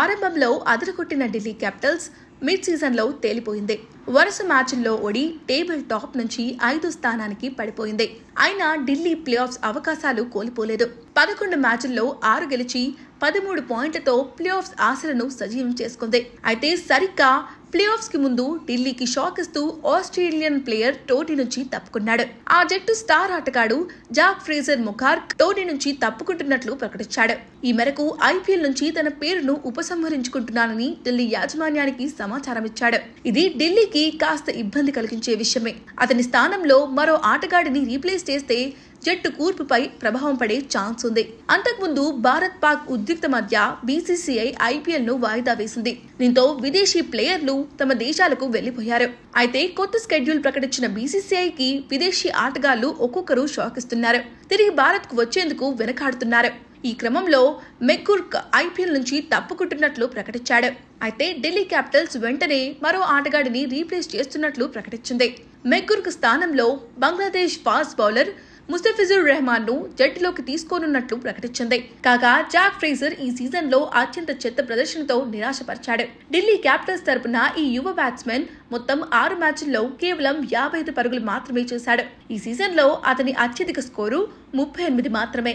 ఆరంభంలో అదరగొట్టిన Delhi Capitals mid సీజన్లో తేలిపోయింది. వరుస మ్యాచ్ల్లో ఓడి టేబుల్ టాప్ నుంచి ఐదు స్థానానికి పడిపోయింది. అయినా ఢిల్లీ ప్లే ఆఫ్స్ అవకాశాలు కోల్పోలేదు. పదకొండు మ్యాచ్ల్లో ఆరు గెలిచి పదమూడు పాయింట్లతో ప్లే ఆఫ్స్ ఆశలను సజీవం చేసుకుంది. అయితే సరిగ్గా ప్లే ఆఫ్స్కి ముందు ఢిల్లీకి షాక్ ఇస్తూ ఆస్ట్రేలియన్ ప్లేయర్ టోనీ నుంచి తప్పుకున్నాడు. ఆ జట్టు స్టార్ ఆటగాడు జాక్ ఫ్రేజర్ ముఖార్ టోనీ నుంచి తప్పుకుంటున్నట్లు ప్రకటించాడు. ఈ మేరకు ఐపీఎల్ నుంచి తన పేరును ఉపసంహరించుకుంటున్నానని ఢిల్లీ యాజమాన్యానికి సమాచారం ఇచ్చాడు. ఇది ఢిల్లీకి కాస్త ఇబ్బంది కలిగించే విషయమే. అతని స్థానంలో మరో ఆటగాడిని రీప్లేస్ చేస్తే జట్టు కూర్పుపై ప్రభావం పడే ఛాన్స్ ఉంది. అంతకుముందు భారత్ పాక్ ఉద్రిక్త మధ్య బీసీసీఐ ఐపీఎల్ను వాయిదా వేసింది. దీంతో విదేశీ ప్లేయర్లు తమ దేశాలకు వెళ్ళిపోయారు అయితే కొత్త స్కెడ్యూల్ ప్రకటించిన బీసీసీఐకి విదేశీ ఆటగాళ్ళు ఒక్కొక్కరు షాక్ ఇస్తున్నారు తిరిగి భారత్కు వచ్చేందుకు వెనకాడుతున్నారు. ఈ క్రమంలో మెక్కుర్క్ ఐపీఎల్ నుంచి తప్పుకుంటున్నట్లు ప్రకటించాడు. అయితే ఢిల్లీ క్యాపిటల్స్ వెంటనే మరో ఆటగాడిని రీప్లేస్ చేస్తున్నట్లు ప్రకటించింది. మెక్కుర్క్ స్థానంలో బంగ్లాదేశ్ ఫాస్ట్ బౌలర్ ముస్తఫిజుర్ రెహమాన్ను జట్టులోకి తీసుకోనున్నట్లు ప్రకటించింది. కాగా జాక్ ఫ్రేజర్ ఈ సీజన్లో అత్యంత చెత్త ప్రదర్శనతో నిరాశపరిచాడు. ఢిల్లీ క్యాపిటల్స్ తరపున ఈ యువ బ్యాట్స్మెన్ మొత్తం ఆరు మ్యాచ్ల్లో కేవలం యాభై ఐదు పరుగులు మాత్రమే చేశాడు. ఈ సీజన్లో అతని అత్యధిక స్కోరు ముప్పై ఎనిమిది మాత్రమే.